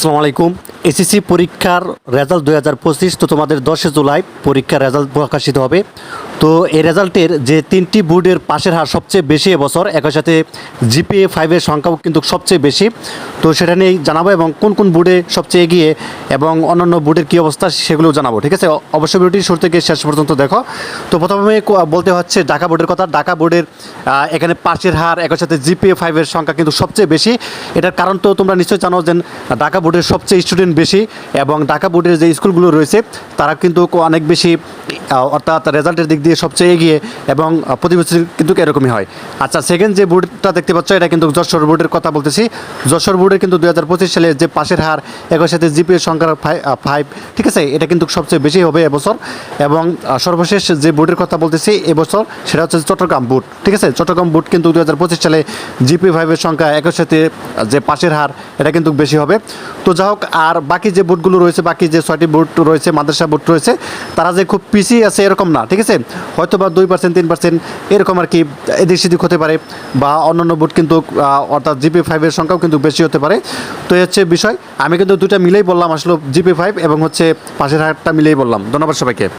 আসসালামু আলাইকুম। এসএসসি পরীক্ষার রেজাল্ট দুই হাজার পঁচিশ, তো তোমাদের দশে জুলাই পরীক্ষার রেজাল্ট প্রকাশিত হবে। তো এই রেজাল্টের যে তিনটি বোর্ডের পাশের হার সবচেয়ে বেশি এবছর, একই সাথে জিপিএ ফাইভের সংখ্যাও কিন্তু সবচেয়ে বেশি। তো সেটা নিয়েই জানাব এবং কোন কোন বোর্ডে সবচেয়ে এগিয়ে এবং অন্যান্য বোর্ডের কী অবস্থা সেগুলোও জানাব, ঠিক আছে? অবশ্যই ভিডিওটি শুরু থেকে শেষ পর্যন্ত দেখো। তো প্রথমে বলতে হচ্ছে ঢাকা বোর্ডের কথা। ঢাকা বোর্ডের এখানে পাশের হার, একই সাথে জিপিএ ফাইভের সংখ্যা কিন্তু সবচেয়ে বেশি। এটার কারণ তো তোমরা নিশ্চয়ই জানো যে ঢাকা বোর্ডের সবচেয়ে স্টুডেন্ট বেশি এবং ঢাকা বোর্ডের যে স্কুলগুলো রয়েছে, তারা কিন্তু অনেক বেশি অর্থাৎ রেজাল্টের দিক দিয়ে সবচেয়ে এগিয়ে এবং প্রতি বছর কিন্তু এরকমই হয়। আচ্ছা সেকেন্ড যে বোর্ডটা দেখতে পাচ্ছ, এটা কিন্তু যশোর বোর্ডের কথা বলতেছি। যশোর বোর্ডের কিন্তু দু পঁচিশ সালে যে পাশের হার, একই সাথে জিপিএ সংখ্যা ফাইভ ঠিক আছে? এটা কিন্তু সবচেয়ে বেশি হবে এবছর। এবং সর্বশেষ যে বোর্ডের কথা বলতেছি এবছর, সেটা হচ্ছে চট্টগ্রাম বোর্ড ঠিক আছে? চট্টগ্রাম বোর্ড কিন্তু দু হাজার পঁচিশ সালে জিপি ফাইভের সংখ্যা একই সাথে যে পাশের হার, এটা কিন্তু বেশি হবে। তো যা হোক, আর বাকি যে বোর্ডগুলো রয়েছে, বাকি যে ছয়টি বোর্ড রয়েছে, মাদ্রাসা বোর্ড রয়েছে, তারা যে খুব পিছিয়ে আছে এরকম না, ঠিক আছে? হয়তো বা দুই পার্সেন্ট, তিন পার্সেন্ট এরকম আর কি এদিক সেদিক হতে পারে বা অন্যান্য বুট কিন্তু অর্থাৎ জিপি ফাইভের সংখ্যাও কিন্তু বেশি হতে পারে। তো এই হচ্ছে বিষয়। আমি কিন্তু দুটা মিলেই বললাম আসলে জিপি ফাইভ এবং হচ্ছে পাশের হারটা মিলেই বললাম। ধন্যবাদ সবাইকে।